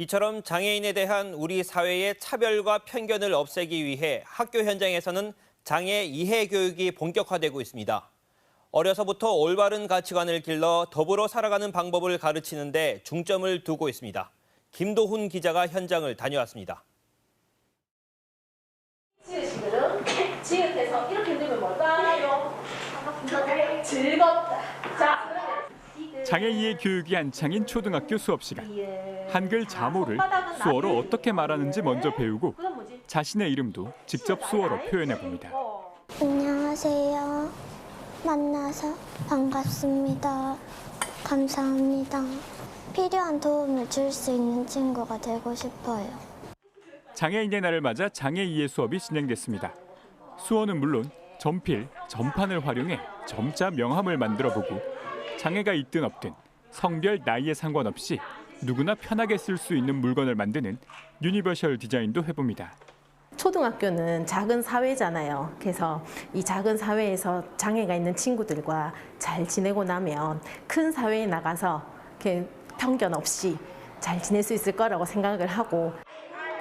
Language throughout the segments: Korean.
이처럼 장애인에 대한 우리 사회의 차별과 편견을 없애기 위해 학교 현장에서는 장애 이해 교육이 본격화되고 있습니다. 어려서부터 올바른 가치관을 길러 더불어 살아가는 방법을 가르치는데 중점을 두고 있습니다. 김도훈 기자가 현장을 다녀왔습니다. 지읒이들은 지읒해서 이렇게 넣으면 뭘까요? 즐겁다. 자, 그러면 장애 이해 교육이 한창인 초등학교 수업 시간. 한글 자모를 수어로 어떻게 말하는지 먼저 배우고? 자신의 이름도 직접 수어로 표현해 봅니다. 안녕하세요. 만나서 반갑습니다. 감사합니다. 필요한 도움을 줄 수 있는 친구가 되고 싶어요. 장애인의 날을 맞아 장애 이해 수업이 진행됐습니다. 수어는 물론 점필, 점판을 활용해 점자 명함을 만들어 보고 장애가 있든 없든 성별, 나이에 상관없이 누구나 편하게 쓸 수 있는 물건을 만드는 유니버셜 디자인도 해봅니다. 초등학교는 작은 사회잖아요. 그래서 이 작은 사회에서 장애가 있는 친구들과 잘 지내고 나면 큰 사회에 나가서 이렇게 편견 없이 잘 지낼 수 있을 거라고 생각을 하고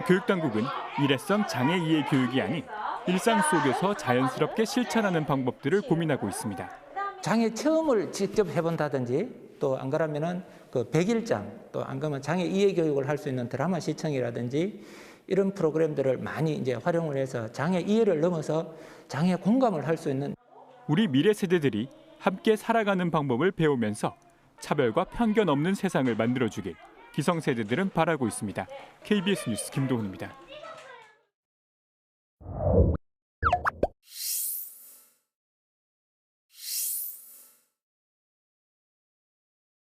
교육당국은 일회성 장애 이해 교육이 아닌 일상 속에서 자연스럽게 실천하는 방법들을 고민하고 있습니다. 장애 체험을 직접 해본다든지 또 안 그러면은 그 백일장 또 안 그러면 장애 이해 교육을 할 수 있는 드라마 시청이라든지 이런 프로그램들을 많이 이제 활용을 해서 장애 이해를 넘어서 장애 공감을 할 수 있는 우리 미래 세대들이 함께 살아가는 방법을 배우면서 차별과 편견 없는 세상을 만들어주길 기성세대들은 바라고 있습니다. KBS 뉴스 김도훈입니다.